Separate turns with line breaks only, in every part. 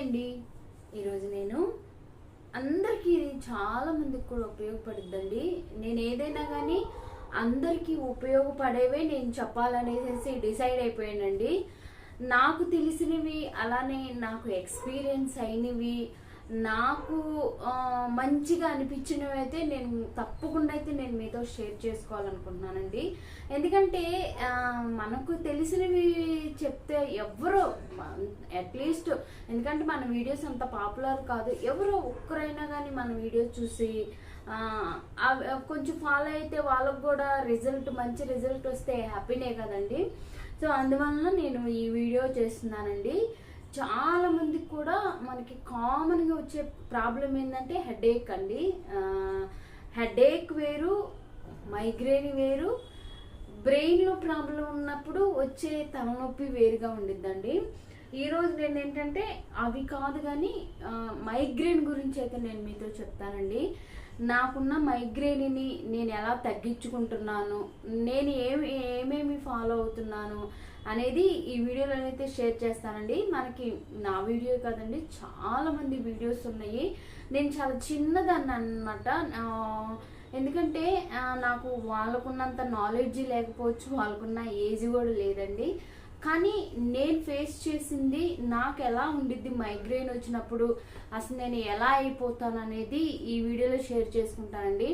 అండి ఈరోజు నేను అందరికీ ఇది చాలా మందికి కూడా ఉపయోగపడుద్దండి. నేను ఏదైనా కానీ అందరికీ ఉపయోగపడేవే నేను చెప్పాలనేసి డిసైడ్ అయిపోయానండి. నాకు తెలిసినవి అలానే నాకు ఎక్స్పీరియన్స్ అయినవి నాకు మంచిగా అనిపించినవి అయితే నేను తప్పకుండా అయితే నేను మీతో షేర్ చేసుకోవాలనుకుంటున్నానండి. ఎందుకంటే మనకు తెలిసినవి చెప్తే ఎవరో అట్లీస్ట్ ఎందుకంటే మన వీడియోస్ అంత పాపులర్ కాదు. ఎవరో ఒక్కరైనా కానీ మన వీడియో చూసి కొంచెం ఫాలో అయితే వాళ్ళకు కూడా రిజల్ట్ మంచి రిజల్ట్ వస్తే హ్యాపీనే కదండి. సో అందువలన నేను ఈ వీడియో చేస్తున్నానండి. చాలా మందికి కూడా మనకి కామన్గా వచ్చే ప్రాబ్లం ఏంటంటే హెడేక్ అండి. హెడేక్ వేరు మైగ్రేన్ వేరు బ్రెయిన్లో ప్రాబ్లం ఉన్నప్పుడు వచ్చే తలనొప్పి వేరుగా ఉండిద్దండి. ఈరోజు నేను ఏంటంటే అవి కాదు కానీ మైగ్రేన్ గురించి అయితే నేను మీతో చెప్తానండి. నాకున్న మైగ్రేన్ని నేను ఎలా తగ్గించుకుంటున్నాను? నేను ఏమి ఏమేమి ఫాలో అవుతున్నాను? అనేది ఈ వీడియోలో అయితే షేర్ చేస్తానండి. మనకి నా వీడియో కాదండి చాలామంది వీడియోస్ ఉన్నాయి. నేను చాలా చిన్నదాన్ని అనమాట ఎందుకంటే నాకు వాళ్ళకున్నంత నాలెడ్జ్ లేకపోవచ్చు వాళ్ళకున్న ఏజ్ కూడా లేదండి. కానీ నేను ఫేస్ చేసింది నాకు ఎలా ఉండిద్ది మైగ్రేన్ వచ్చినప్పుడు? అసలు నేను ఎలా అయిపోతాను అనేది ఈ వీడియోలో షేర్ చేసుకుంటానండి.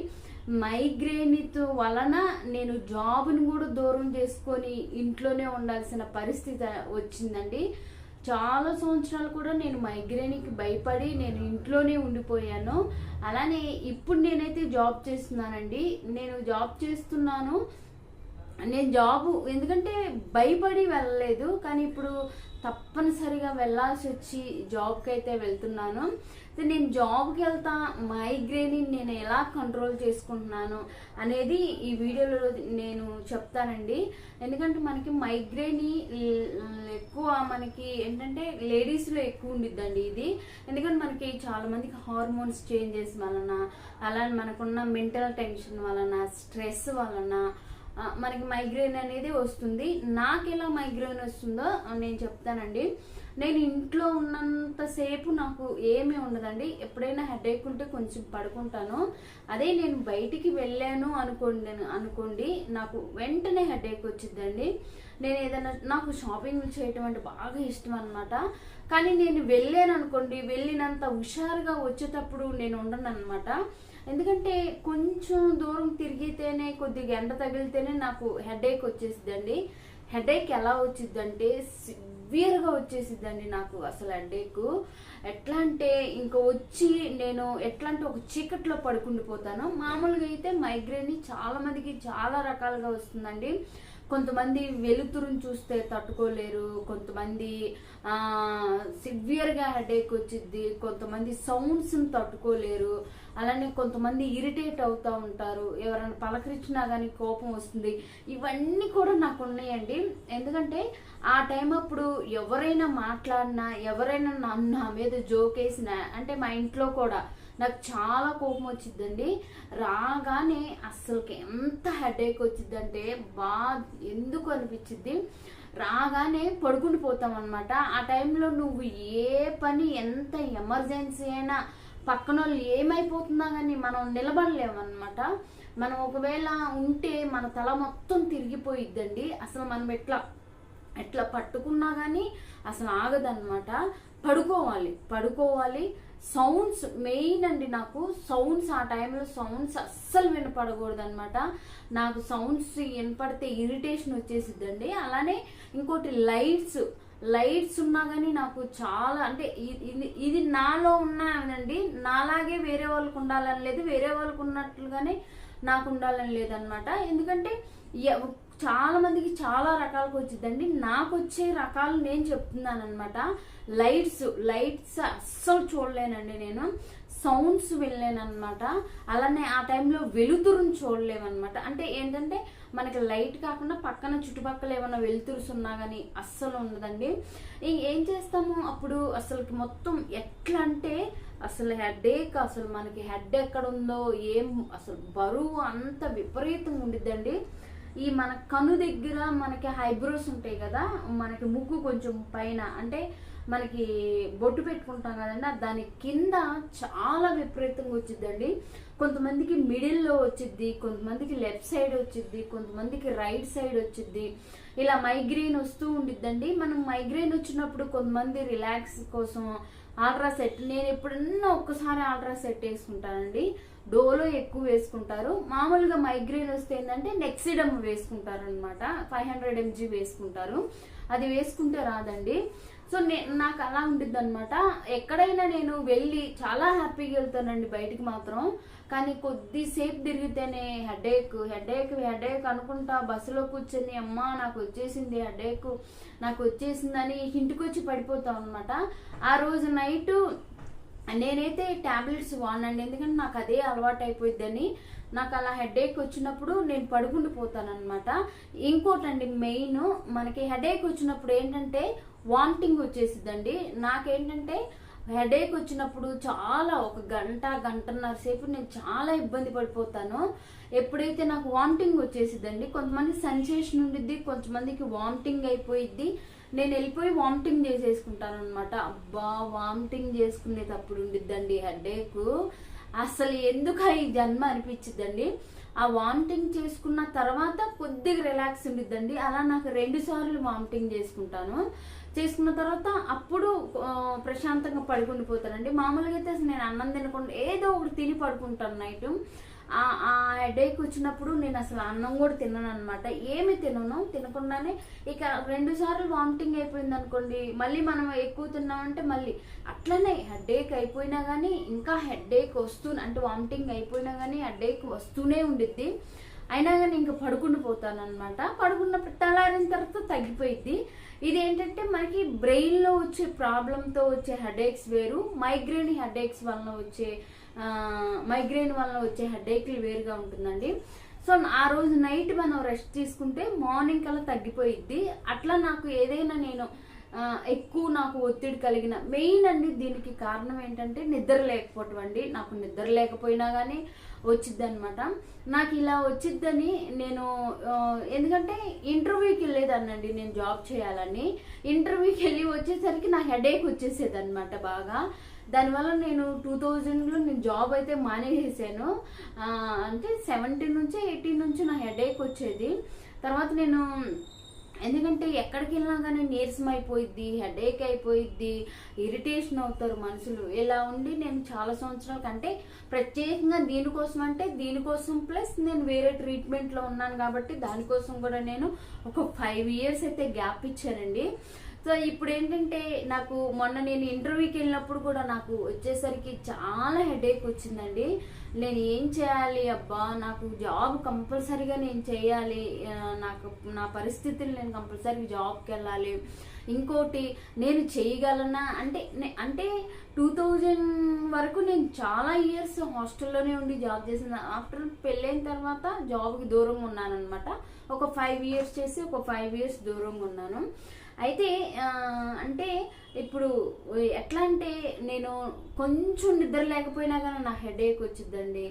మైగ్రేన్తో వలన నేను జాబ్ని కూడా దూరం చేసుకొని ఇంట్లోనే ఉండాల్సిన పరిస్థితి వచ్చిందండి. చాలా సంవత్సరాలు కూడా నేను మైగ్రేన్కి భయపడి నేను ఇంట్లోనే ఉండిపోయాను. అలానే ఇప్పుడు నేనైతే జాబ్ చేస్తున్నానండి. నేను జాబ్ చేస్తున్నాను. నేను జాబ్ ఎందుకంటే భయపడి వెళ్ళలేదు కానీ ఇప్పుడు తప్పనిసరిగా వెళ్ళాల్సి వచ్చి జాబ్కి అయితే వెళ్తున్నాను నేను జాబ్కి వెళ్తా మైగ్రేన్ని నేను ఎలా కంట్రోల్ చేసుకుంటున్నాను అనేది ఈ వీడియోలో నేను చెప్తానండి. ఎందుకంటే మనకి మైగ్రేని ఎక్కువ మనకి ఏంటంటే లేడీస్లో ఎక్కువ ఉండిద్దండి ఇది. ఎందుకంటే మనకి చాలామందికి హార్మోన్స్ చేంజెస్ వలన అలానే మనకున్న మెంటల్ టెన్షన్ వలన స్ట్రెస్ వలన మనకి మైగ్రేన్ అనేది వస్తుంది. నాకు ఎలా మైగ్రేన్ వస్తుందో నేను చెప్తానండి. నేను ఇంట్లో ఉన్నంతసేపు నాకు ఏమీ ఉండదండి. ఎప్పుడైనా హెడేక్ ఉంటే కొంచెం పడుకుంటాను. అదే నేను బయటికి వెళ్ళాను అనుకోండి అనుకోండి నాకు వెంటనే హెడేక్ వచ్చిందండి నేను ఏదైనా నాకు షాపింగ్ చేయటం అంటే బాగా ఇష్టం అనమాట కానీ నేను వెళ్ళాను అనుకోండి వెళ్ళినంత హుషారుగా వచ్చేటప్పుడు నేను ఉండను అనమాట ఎందుకంటే కొంచెం దూరం తిరిగితేనే కొద్దిగా ఎండ తగిలితేనే నాకు హెడేక్ వచ్చేసిద్దండి. హెడేక్ ఎలా వచ్చిందంటే సివియర్గా వచ్చేసిద్దండి నాకు అసలు హెడేక్ ఎట్లా అంటే ఇంకా వచ్చి నేను ఎట్లా అంటే ఒక చీకట్లో పడుకుండిపోతాను. మామూలుగా అయితే మైగ్రేన్ చాలా మందికి చాలా రకాలుగా వస్తుందండి. కొంతమంది వెలుతురుని చూస్తే తట్టుకోలేరు కొంతమంది సివియర్గా హెడేక్ వచ్చిద్ది కొంతమంది సౌండ్స్ని తట్టుకోలేరు అలానే కొంతమంది ఇరిటేట్ అవుతూ ఉంటారు. ఎవరైనా పలకరించినా కానీ కోపం వస్తుంది. ఇవన్నీ కూడా నాకు ఉన్నాయండి. ఎందుకంటే ఆ టైం అప్పుడు ఎవరైనా మాట్లాడినా ఎవరైనా నన్ను నా మీద జోకేసినా అంటే మా ఇంట్లో కూడా నాకు చాలా కోపం వచ్చిందండి రాగానే అస్సలకి ఎంత హెడేక్ వచ్చిందంటే బా ఎందుకు అనిపించింది రాగానే పడుకుని పోతాం అనమాట ఆ టైంలో నువ్వు ఏ పని ఎంత ఎమర్జెన్సీ అయినా పక్కన వాళ్ళు ఏమైపోతున్నా కానీ మనం నిలబడలేమన్నమాట. మనం ఒకవేళ ఉంటే మన తల మొత్తం తిరిగిపోయిద్దండి. అసలు మనం ఎట్లా ఎట్లా పట్టుకున్నా కానీ అసలు ఆగదన్నమాట. పడుకోవాలి పడుకోవాలి. సౌండ్స్ మెయిన్ అండి నాకు. సౌండ్స్ ఆ టైంలో సౌండ్స్ అస్సలు వినపడకూడదు అనమాట నాకు సౌండ్స్ వినపడితే ఇరిటేషన్ వచ్చేసిద్దండి. అలానే ఇంకోటి లైట్స్ లైట్స్ ఉన్నా కానీ నాకు చాలా అంటే ఇది ఇది నాలో ఉన్నానండి నాలాగే వేరే వాళ్ళకు ఉండాలని లేదు. వేరే వాళ్ళకు ఉన్నట్లుగానే నాకు ఉండాలని లేదనమాట ఎందుకంటే చాలా మందికి చాలా రకాలుగా వచ్చిందండి నాకు వచ్చే రకాలు నేను చెప్తున్నాను అనమాట లైట్స్ లైట్స్ అస్సలు చూడలేనండి నేను. సౌండ్స్ వినలేనమాట అలానే ఆ టైంలో వెలుతురుని చూడలేమన్నమాట. అంటే ఏంటంటే మనకి లైట్ కాకుండా పక్కన చుట్టుపక్కల ఏమైనా వెలుతురుస్ ఉన్నా కానీ అస్సలు ఉండదండి. ఏం చేస్తాము? అప్పుడు అసలుకి మొత్తం ఎట్లా అంటే అసలు హెడేక్ అసలు మనకి హెడ్ ఎక్కడ ఉందో ఏం అసలు బరువు అంత విపరీతంగా ఉండిద్దండి. ఈ మన కను దగ్గర మనకి హైబ్రోస్ ఉంటాయి కదా మనకి ముక్కు కొంచెం పైన అంటే మనకి బొట్టు పెట్టుకుంటాం కదండి దాని కింద చాలా విపరీతంగా వచ్చిద్దండి. కొంతమందికి మిడిల్లో వచ్చిద్ది కొంతమందికి లెఫ్ట్ సైడ్ వచ్చిద్ది కొంతమందికి రైట్ సైడ్ వచ్చిద్ది. ఇలా మైగ్రెయిన్ వస్తూ ఉండిద్దండి. మనం మైగ్రెయిన్ వచ్చినప్పుడు కొంతమంది రిలాక్స్ కోసం ఆల్ట్రా సెట్. నేను ఎప్పుడన్నా ఒక్కసారి ఆల్ట్రా సెట్ వేసుకుంటానండి. డోలో ఎక్కువ వేసుకుంటారు. మామూలుగా మైగ్రేన్ వస్తే ఏంటంటే నెక్సిడమ్ వేసుకుంటారు అనమాట ఫైవ్ హండ్రెడ్ ఎంజీ వేసుకుంటారు. అది వేసుకుంటే రాదండి. సో నే నాకు అలా ఉంటుంది అనమాట ఎక్కడైనా నేను వెళ్ళి చాలా హ్యాపీగా వెళ్తానండి బయటికి మాత్రం. కానీ కొద్దిసేపు తిరిగితేనే హెడేక్ హెడేక్ హెడేక్ అనుకుంటా బస్సులో కూర్చొని అమ్మ నాకు వచ్చేసింది హెడేక్ నాకు వచ్చేసిందని ఇంటికి వచ్చి పడిపోతాం అనమాట ఆ రోజు నైట్ నేనైతే ట్యాబ్లెట్స్ వాడినండి. ఎందుకంటే నాకు అదే అలవాటు అయిపోయిద్దని నాకు అలా హెడేక్ వచ్చినప్పుడు నేను పడుకుండిపోతాను అనమాట ఇంకోటండి మెయిన్ మనకి హెడేక్ వచ్చినప్పుడు ఏంటంటే వామిటింగ్ వచ్చేసిద్దండి. నాకేంటంటే హెడేక్ వచ్చినప్పుడు చాలా ఒక గంట గంటన్నర సేపు నేను చాలా ఇబ్బంది పడిపోతాను. ఎప్పుడైతే నాకు వామిటింగ్ వచ్చేసిద్దండి కొంతమంది సెన్సేషన్ ఉండిద్ది కొంతమందికి వామిటింగ్ అయిపోయిద్ది. నేను వెళ్ళిపోయి వామిటింగ్ చేసేసుకుంటాను అనమాట అబ్బా వామిటింగ్ చేసుకునేటప్పుడు ఉండిద్దండి హెడేక్. అసలు ఎందుకు ఈ జన్మ అనిపించిద్దండి? ఆ వామిటింగ్ చేసుకున్న తర్వాత కొద్దిగా రిలాక్స్ ఉండిద్దండి. అలా నాకు రెండు సార్లు వామిటింగ్ చేసుకుంటాను. చేసుకున్న తర్వాత అప్పుడు ప్రశాంతంగా పడుకుండిపోతానండి. మామూలుగా అయితే అసలు నేను అన్నం తినకుండా ఏదో ఒకటి తిని పడుకుంటాను నైట్. ఆ ఆ హెడేక్ వచ్చినప్పుడు నేను అసలు అన్నం కూడా తినను అనమాట ఏమి తినను తినకుండానే ఇక రెండు సార్లు వామిటింగ్ అయిపోయింది అనుకోండి మళ్ళీ మనం ఎక్కువ తిన్నామంటే మళ్ళీ అట్లనే హెడేక్ అయిపోయినా కానీ ఇంకా హెడేక్ వస్తూ అంటే వామిటింగ్ అయిపోయినా కానీ హెడేక్ వస్తూనే ఉండిద్ది. అయినా కానీ ఇంకా పడుకుని పోతాను అనమాట పడుకున్నప్పుడు తెల్లారిన తర్వాత తగ్గిపోయిద్ది. ఇది ఏంటంటే మనకి బ్రెయిన్లో వచ్చే ప్రాబ్లంతో వచ్చే హెడేక్స్ వేరు మైగ్రేన్ హెడేక్స్ వలన వచ్చే మైగ్రేన్ వల్ల వచ్చే హెడేక్లు వేరుగా ఉంటుందండి. సో ఆ రోజు నైట్ మనం రెస్ట్ తీసుకుంటే మార్నింగ్ కల్లా తగ్గిపోయిద్ది. అట్లా నాకు ఏదైనా నేను ఎక్కువ నాకు ఒత్తిడి కలిగిన మెయిన్ అండి దీనికి కారణం ఏంటంటే నిద్ర లేకపోవటం అండి. నాకు నిద్ర లేకపోయినా కానీ వచ్చిద్ది అనమాట నాకు ఇలా వచ్చిద్దని నేను ఎందుకంటే ఇంటర్వ్యూకి వెళ్ళేదానండి నేను జాబ్ చేయాలని. ఇంటర్వ్యూకి వెళ్ళి వచ్చేసరికి నా హెడేక్ వచ్చేసేది అనమాట బాగా. దానివల్ల నేను టూ థౌజండ్లో నేను జాబ్ అయితే మానేసేసాను. అంటే సెవెంటీన్ నుంచి ఎయిటీన్ నుంచి నా హెడేక్ వచ్చేది. తర్వాత నేను ఎందుకంటే ఎక్కడికి వెళ్ళినా కానీ నీరసం అయిపోయిద్ది హెడేక్ అయిపోయిద్ది ఇరిటేషన్ అవుతారు మనుషులు. ఇలా ఉండి నేను చాలా సంవత్సరాల కంటే ప్రత్యేకంగా దీనికోసం అంటే దీనికోసం ప్లస్ నేను వేరే ట్రీట్మెంట్లో ఉన్నాను కాబట్టి దానికోసం కూడా నేను ఒక ఫైవ్ ఇయర్స్ అయితే గ్యాప్ ఇచ్చానండి. సో ఇప్పుడు ఏంటంటే నాకు మొన్న నేను ఇంటర్వ్యూకి వెళ్ళినప్పుడు కూడా నాకు వచ్చేసరికి చాలా హెడేక్ వచ్చిందండి. నేను ఏం చేయాలి అబ్బా? నాకు జాబ్ కంపల్సరీగా నేను చేయాలి. నాకు నా పరిస్థితులు నేను కంపల్సరీగా జాబ్కి వెళ్ళాలి. ఇంకోటి నేను చేయగలనా? అంటే అంటే టూ థౌజండ్ వరకు నేను చాలా ఇయర్స్ హాస్టల్లోనే ఉండి జాబ్ చేసిన ఆఫ్టర్ పెళ్ళైన తర్వాత జాబ్కి దూరంగా ఉన్నాను అనమాట ఒక ఫైవ్ ఇయర్స్ చేసి ఒక ఫైవ్ ఇయర్స్ దూరంగా ఉన్నాను. అయితే అంటే ఇప్పుడు ఎట్లా అంటే నేను కొంచెం నిద్ర లేకపోయినా కానీ నా హెడేక్ వచ్చిద్దండి.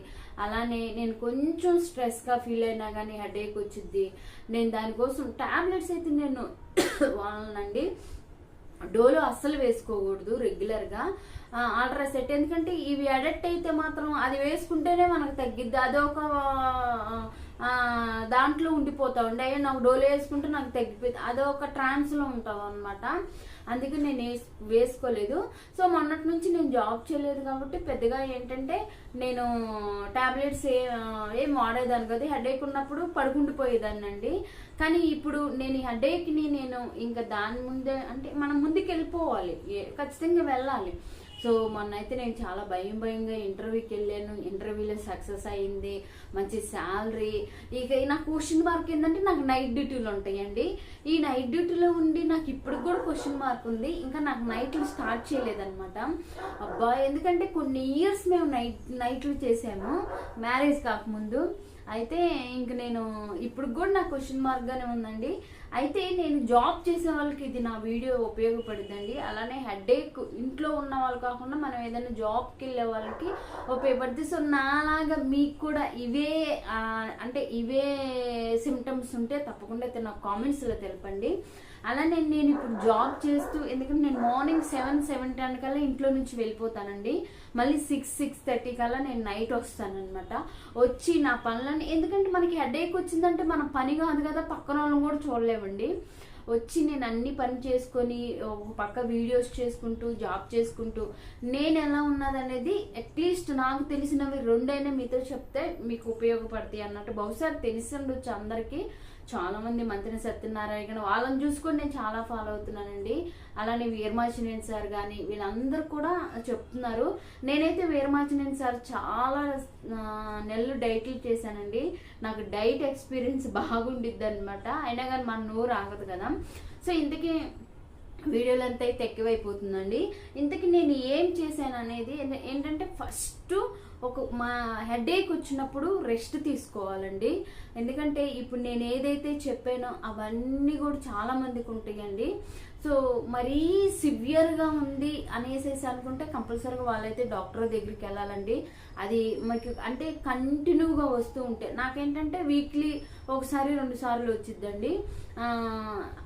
అలానే నేను కొంచెం స్ట్రెస్గా ఫీల్ అయినా కానీ హెడేక్ వచ్చిద్ది. నేను దానికోసం టాబ్లెట్స్ అయితే నేను వాడనండి. డోలో అస్సలు వేసుకోకూడదు రెగ్యులర్గా. ఆల్ట్రా సెట్ ఎందుకంటే ఇవి అడెక్ట్ అయితే మాత్రం అది వేసుకుంటేనే మనకు తగ్గిద్ది. అదొక దాంట్లో ఉండిపోతా ఉండే. నాకు డోలో వేసుకుంటే నాకు తగ్గిపోయింది అదొక ట్రాన్స్లో ఉంటాం అనమాట అందుకే నేను వేసుకోలేదు. సో మొన్నటి నుంచి నేను జాబ్ చేయలేదు కాబట్టి పెద్దగా ఏంటంటే నేను టాబ్లెట్స్ ఏ ఏం వాడేదాన్ని కదా. హెడేక్ ఉన్నప్పుడు పడుకుండిపోయేదాన్ని అండి. కానీ ఇప్పుడు నేను ఈ హెడేక్ని నేను ఇంకా దాని ముందే అంటే మనం ముందుకు వెళ్ళిపోవాలి ఏ- ఖచ్చితంగా వెళ్ళాలి. సో మొన్న అయితే నేను చాలా భయం భయంగా ఇంటర్వ్యూకి వెళ్ళాను. ఇంటర్వ్యూలో సక్సెస్ అయింది. మంచి శాలరీ ఇక నా క్వశ్చన్ మార్క్ ఏంటంటే నాకు నైట్ డ్యూటీలు ఉంటాయండి. ఈ నైట్ డ్యూటీలో ఉండి నాకు ఇప్పుడు కూడా క్వశ్చన్ మార్క్ ఉంది. ఇంకా నాకు నైట్లు స్టార్ట్ చేయలేదన్నమాట. అబ్బా! ఎందుకంటే కొన్ని ఇయర్స్ మేము నైట్ నైట్లు చేసాము. మ్యారేజ్ కాకముందు. అయితే ఇంక నేను ఇప్పుడు కూడా నా క్వశ్చన్ మార్క్గానే ఉందండి. అయితే నేను జాబ్ చేసే వాళ్ళకి ఇది నా వీడియో ఉపయోగపడుతుందండి అలానే హెడేక్ ఇంట్లో ఉన్న వాళ్ళు కాకుండా మనం ఏదైనా జాబ్కి వెళ్ళే వాళ్ళకి ఉపయోగపడుతుంది సో నాలాగా మీకు కూడా ఇవే అంటే ఇవే సిమ్టమ్స్ ఉంటే తప్పకుండా అయితే నాకు కామెంట్స్లో తెలపండి. అలానే నేను ఇప్పుడు జాబ్ చేస్తూ ఎందుకంటే నేను మార్నింగ్ సెవెన్ సెవెన్ టెన్ కల్లా ఇంట్లో నుంచి వెళ్ళిపోతానండి. మళ్ళీ సిక్స్ సిక్స్ థర్టీ కల్లా నేను నైట్ వస్తానన్నమాట. వచ్చి నా పనులని ఎందుకంటే మనకి హెడేక్ వచ్చిందంటే మన పని కాదు కదా పక్కన వాళ్ళని కూడా చూడలేమండి. వచ్చి నేను అన్ని పని చేసుకొని ఒక పక్క వీడియోస్ చేసుకుంటూ జాబ్ చేసుకుంటూ నేను ఎలా ఉన్నదనేది అట్లీస్ట్ నాకు తెలిసినవి రెండైనా మీతో చెప్తే మీకు ఉపయోగపడతాయి అన్నట్టు. బహుశా తెలిసి ఉండొచ్చు అందరికీ చాలా మంది మంత్రి సత్యనారాయణ వాళ్ళని చూసుకొని నేను చాలా ఫాలో అవుతున్నానండి. అలానే వీరమాచినేని సార్ కానీ వీళ్ళందరూ కూడా చెప్తున్నారు. నేనైతే వీరమాచినేని సార్ చాలా నెలలు డైట్లు చేశానండి. నాకు డైట్ ఎక్స్పీరియన్స్ బాగుండిద్ది అనమాట అయినా కానీ మన నోరు ఆగదు కదా. సో ఇంతకీ వీడియోలు అంతా అయితే ఎక్కువైపోతుందండి. ఇంతకీ నేను ఏం చేశాను అనేది ఏంటంటే ఫస్ట్ ఒక మా హెడేక్ వచ్చినప్పుడు రెస్ట్ తీసుకోవాలండి. ఎందుకంటే ఇప్పుడు నేను ఏదైతే చెప్పానో అవన్నీ కూడా చాలా మందికి ఉంటాయండి. సో మరీ సివియర్గా ఉంది అనేసేసి అనుకుంటే కంపల్సరీగా వాళ్ళైతే డాక్టర్ దగ్గరికి వెళ్ళాలండి. అది మీకు అంటే కంటిన్యూగా వస్తూ ఉంటే నాకేంటంటే వీక్లీ ఒకసారి రెండు సార్లు వచ్చిద్దండి.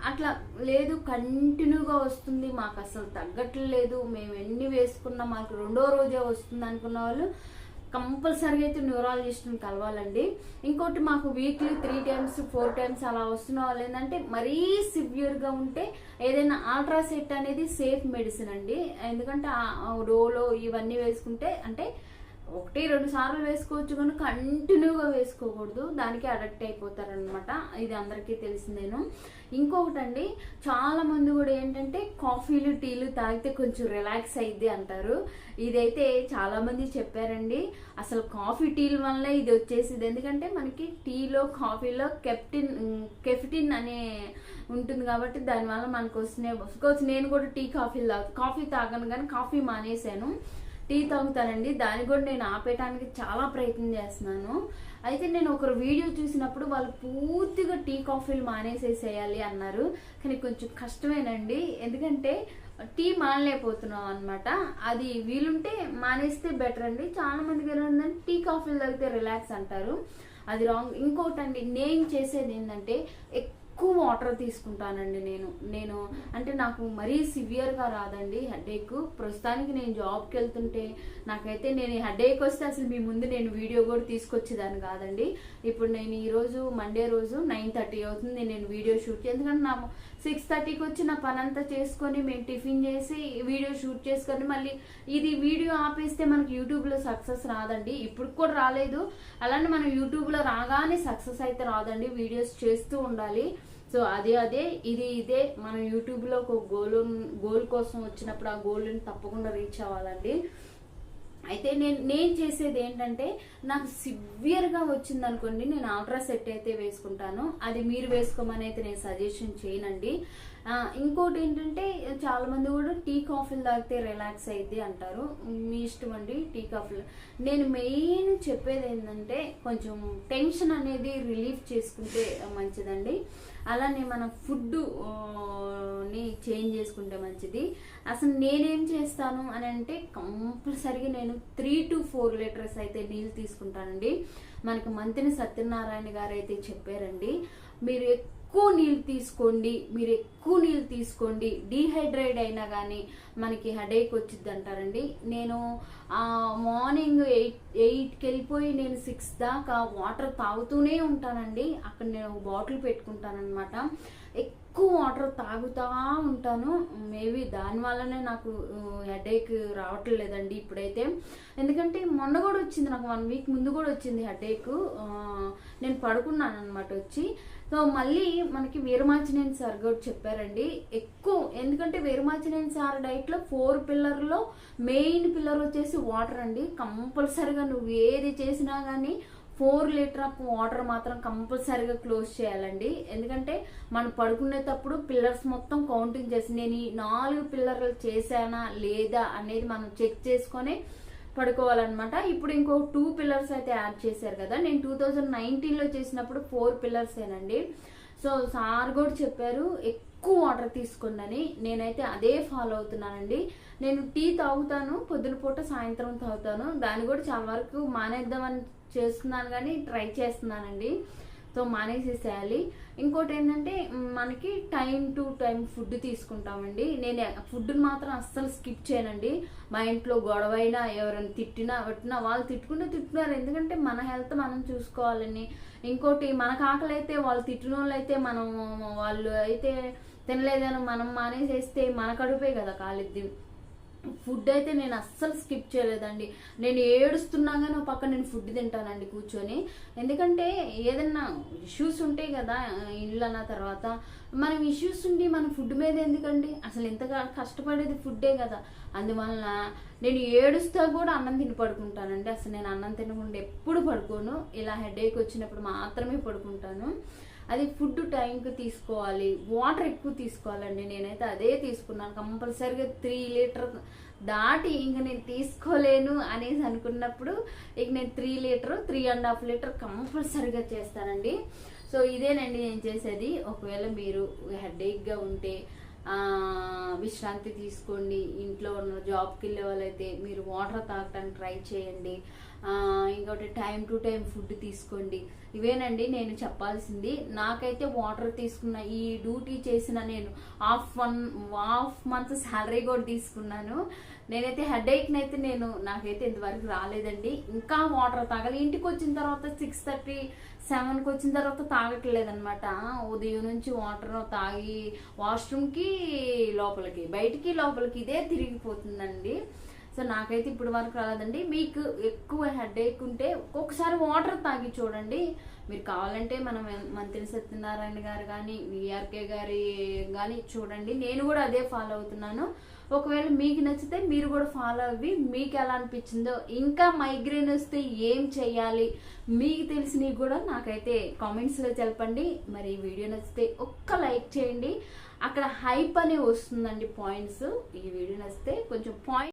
అట్లా లేదు కంటిన్యూగా వస్తుంది మాకు అసలు తగ్గట్లేదు మేము ఎన్ని వేసుకున్నా మాకు రెండో రోజే వస్తుంది అనుకున్న వాళ్ళు కంపల్సరీ అయితే న్యూరాలజిస్ట్ని కలవాలండి. ఇంకోటి మాకు weekly three times four times అలా వస్తున్న వాళ్ళు ఏంటంటే మరీ సివియర్గా ఉంటే ఏదైనా ఆల్ట్రాసెట్ అనేది సేఫ్ మెడిసిన్ అండి. ఎందుకంటే ఆ డోలో ఇవన్నీ వేసుకుంటే అంటే ఒకటి రెండు సార్లు వేసుకోవచ్చు కానీ కంటిన్యూగా వేసుకోకూడదు. దానికి అడక్ట్ అయిపోతారనమాట ఇది అందరికీ తెలిసిందేను. ఇంకొకటండి చాలామంది చాలా మంది కూడా ఏంటంటే కాఫీలు టీలు తాగితే కొంచెం రిలాక్స్ అయ్యిద్ది అంటారు. ఇదైతే చాలామంది చెప్పారండి. అసలు కాఫీ టీల వల్ల ఇది వచ్చేసింది ఎందుకంటే మనకి టీలో కాఫీలో కెప్టిన్ కెఫిటిన్ అనే ఉంటుంది కాబట్టి దానివల్ల మనకు వస్తున్నాయి నేను కూడా టీ కాఫీలు తాగు కాఫీ తాగను కానీ కాఫీ మానేశాను. టీ తాగుతానండి. దాన్ని కూడా నేను ఆపేయటానికి చాలా ప్రయత్నం చేస్తున్నాను. అయితే నేను ఒకరు వీడియో చూసినప్పుడు వాళ్ళు పూర్తిగా టీ కాఫీలు మానేసేసేయాలి అన్నారు. కానీ కొంచెం కష్టమేనండి. ఎందుకంటే టీ మానలేకపోతున్నాం అనమాట అది వీలుంటే మానేస్తే బెటర్ అండి. చాలా మందికి ఎలా ఉందంటే టీ కాఫీలు తాగితే రిలాక్స్ అంటారు. అది రాంగ్. ఇంకోటి అండి నేను చేసేది ఏంటంటే ఎక్కువ వాటర్ తీసుకుంటానండి నేను. నేను అంటే నాకు మరీ సివియర్గా రాదండి హెడేక్ ప్రస్తుతానికి నేను జాబ్కి వెళ్తుంటే నాకైతే నేను హెడేక్ వస్తే అసలు మీ ముందు నేను వీడియో కూడా తీసుకొచ్చేదాన్ని కాదండి. ఇప్పుడు నేను ఈరోజు మండే రోజు నైన్ థర్టీ అవుతుంది నేను వీడియో షూట్ ఎందుకంటే నా సిక్స్ థర్టీకి వచ్చి నా పని అంతా చేసుకొని మేము టిఫిన్ చేసి వీడియో షూట్ చేసుకొని మళ్ళీ ఇది వీడియో ఆపేస్తే మనకి యూట్యూబ్లో సక్సెస్ రాదండి. ఇప్పుడు కూడా రాలేదు. అలానే మనం యూట్యూబ్లో రాగానే సక్సెస్ అయితే రాదండి. వీడియోస్ చేస్తూ ఉండాలి. సో అదే అదే ఇది ఇదే మనం యూట్యూబ్లో ఒక గోల్ గోల్ కోసం వచ్చినప్పుడు ఆ గోల్ని తప్పకుండా రీచ్ అవ్వాలండి. అయితే నేను నేను చేసేది ఏంటంటే నాకు సివియర్గా వచ్చింది అనుకోండి నేను ఆల్ట్రా సెట్ అయితే వేసుకుంటాను. అది మీరు వేసుకోమని అయితే నేను సజెషన్ చేయనండి. ఇంకోటి ఏంటంటే చాలా మంది కూడా టీ కాఫీలు తాగితే రిలాక్స్ అయింది అంటారు. మీ ఇష్టం అండి టీ కాఫీలు. నేను మెయిన్ చెప్పేది ఏంటంటే కొంచెం టెన్షన్ అనేది రిలీఫ్ చేసుకుంటే మంచిదండి. అలానే మన ఫుడ్ని చేంజ్ చేసుకుంటే మంచిది. అసలు నేనేం చేస్తాను అని అంటే కంపల్సరీగా నేను త్రీ టు ఫోర్ లీటర్స్ అయితే నీళ్ళు తీసుకుంటానండి. మనకి మంత్రి సత్యనారాయణ గారు అయితే చెప్పారండి మీరు ఎక్కువ నీళ్ళు తీసుకోండి మీరు ఎక్కువ నీళ్ళు తీసుకోండి. డీహైడ్రేట్ అయినా కానీ మనకి హెడేక్ వచ్చింది అంటారండి. నేను మార్నింగ్ ఎయిట్ ఎయిట్కి వెళ్ళిపోయి నేను సిక్స్ దాకా వాటర్ తాగుతూనే ఉంటానండి. అక్కడ నేను బాటిల్ పెట్టుకుంటానమాట ఎక్కువ వాటర్ తాగుతా ఉంటాను. మేబీ దానివల్లనే నాకు హెడేక్ రావట్లేదండి ఇప్పుడైతే. ఎందుకంటే మొన్న కూడా వచ్చింది నాకు వన్ వీక్ ముందు కూడా వచ్చింది హెడేక్ నేను పడుకున్నాను అనమాట వచ్చి. సో మళ్ళీ మనకి వీరమాచినేని సార్ కూడా చెప్పారండి ఎక్కువ ఎందుకంటే వీరమాచినేని సార్ డైట్లో ఫోర్ పిల్లర్లో మెయిన్ పిల్లర్ వచ్చేసి వాటర్ అండి. కంపల్సరిగా నువ్వు ఏది చేసినా కానీ ఫోర్ లీటర్ ఆఫ్ వాటర్ మాత్రం కంపల్సరీగా క్లోజ్ చేయాలండి. ఎందుకంటే మనం పడుకునేటప్పుడు పిల్లర్స్ మొత్తం కౌంటింగ్ చేసి నేను ఈ నాలుగు పిల్లర్లు చేశానా లేదా అనేది మనం చెక్ చేసుకొని పడుకోవాలన్నమాట. ఇప్పుడు ఇంకో టూ పిల్లర్స్ అయితే యాడ్ చేశారు కదా. నేను టూ థౌజండ్ నైన్టీన్లో చేసినప్పుడు ఫోర్ పిల్లర్సేనండి సో సార్ కూడా చెప్పారు ఎక్కువ వాటర్ తీసుకోండి నేనైతే అదే ఫాలో అవుతున్నానండి. నేను టీ తాగుతాను పొద్దున పూట సాయంత్రం తాగుతాను. దాన్ని కూడా చాలా వరకు మానేద్దామని చేస్తున్నాను కానీ ట్రై చేస్తున్నానండి. సో మానేసేసేయాలి. ఇంకోటి ఏంటంటే మనకి టైం టు టైం ఫుడ్ తీసుకుంటామండి. నేను ఫుడ్ మాత్రం అస్సలు స్కిప్ చేయనండి. మా ఇంట్లో గొడవైనా ఎవరైనా తిట్టినా పట్టినా వాళ్ళు తిట్టుకుంటే తిట్టున్నారు ఎందుకంటే మన హెల్త్ మనం చూసుకోవాలని. ఇంకోటి మనకు ఆకలి అయితే వాళ్ళు తిట్టిన వాళ్ళు అయితే మనం వాళ్ళు అయితే తినలేదని మనం మానేసేస్తే మన కడుపే కదా కాలిద్ది. ఫుడ్ అయితే నేను అస్సలు స్కిప్ చేయలేదండి. నేను ఏడుస్తున్నా కానీ ఒక పక్క నేను ఫుడ్ తింటానండి కూర్చొని. ఎందుకంటే ఏదన్నా ఇష్యూస్ ఉంటాయి కదా ఇల్లు అన్న తర్వాత. మనం ఇష్యూస్ ఉండి మన ఫుడ్ మీద ఎందుకండి? అసలు ఇంతగా కష్టపడేది ఫుడ్డే కదా. అందువలన నేను ఏడుస్తా కూడా అన్నం తిని పడుకుంటానండి. అసలు నేను అన్నం తినకుండా ఎప్పుడు పడుకోను. ఇలా హెడేక్ వచ్చినప్పుడు మాత్రమే పడుకుంటాను. అది ఫుడ్ టైంకి తీసుకోవాలి. వాటర్ ఎక్కువ తీసుకోవాలండి. నేనైతే అదే తీసుకున్నాను. కంపల్సరీగా త్రీ లీటర్ దాటి ఇంక నేను తీసుకోలేను అనేసి అనుకున్నప్పుడు ఇక నేను three litre three and half litre కంపల్సరీగా చేస్తానండి. సో ఇదేనండి నేను చేసేది. ఒకవేళ మీరు హెడేక్గా ఉంటే విశ్రాంతి తీసుకోండి. ఇంట్లో ఉన్న జాబ్కి వెళ్ళే వాళ్ళైతే మీరు వాటర్ తాగటానికి ట్రై చేయండి. ఇంకోటి టైం టు టైం ఫుడ్ తీసుకోండి. ఇవేనండి నేను చెప్పాల్సింది. నాకైతే వాటర్ తీసుకున్న ఈ డ్యూటీ చేసిన నేను half one half month salary కూడా తీసుకున్నాను. నేనైతే హెడేక్ని అయితే నేను నాకైతే ఇంతవరకు రాలేదండి. ఇంకా వాటర్ తాగాలి. ఇంటికి వచ్చిన తర్వాత సిక్స్ థర్టీ సెవెన్కి వచ్చిన తర్వాత తాగట్లేదు అనమాట ఉదయం నుంచి వాటర్ తాగి వాష్రూమ్కి లోపలికి బయటికి లోపలికి ఇదే తిరిగిపోతుందండి. సో నాకైతే ఇప్పుడు వరకు రాలేదండి. మీకు ఎక్కువ హెడేక్ ఉంటే ఒక్కొక్కసారి వాటర్ తాగి చూడండి. మీరు కావాలంటే మనం మంత్రి సత్యనారాయణ గారు కానీ విఆర్కే గారి కానీ చూడండి. నేను కూడా అదే ఫాలో అవుతున్నాను. ఒకవేళ మీకు నచ్చితే మీరు కూడా ఫాలో అవ్వి మీకు ఎలా అనిపించిందో ఇంకా మైగ్రేన్ వస్తే ఏం చేయాలి మీకు తెలిసినవి కూడా నాకైతే కామెంట్స్లో తెలపండి. మరి ఈ వీడియో నచ్చితే ఒక్క లైక్ చేయండి. అక్కడ హైప్ అనే వస్తుందండి పాయింట్స్. ఈ వీడియో నచ్చితే కొంచెం పాయింట్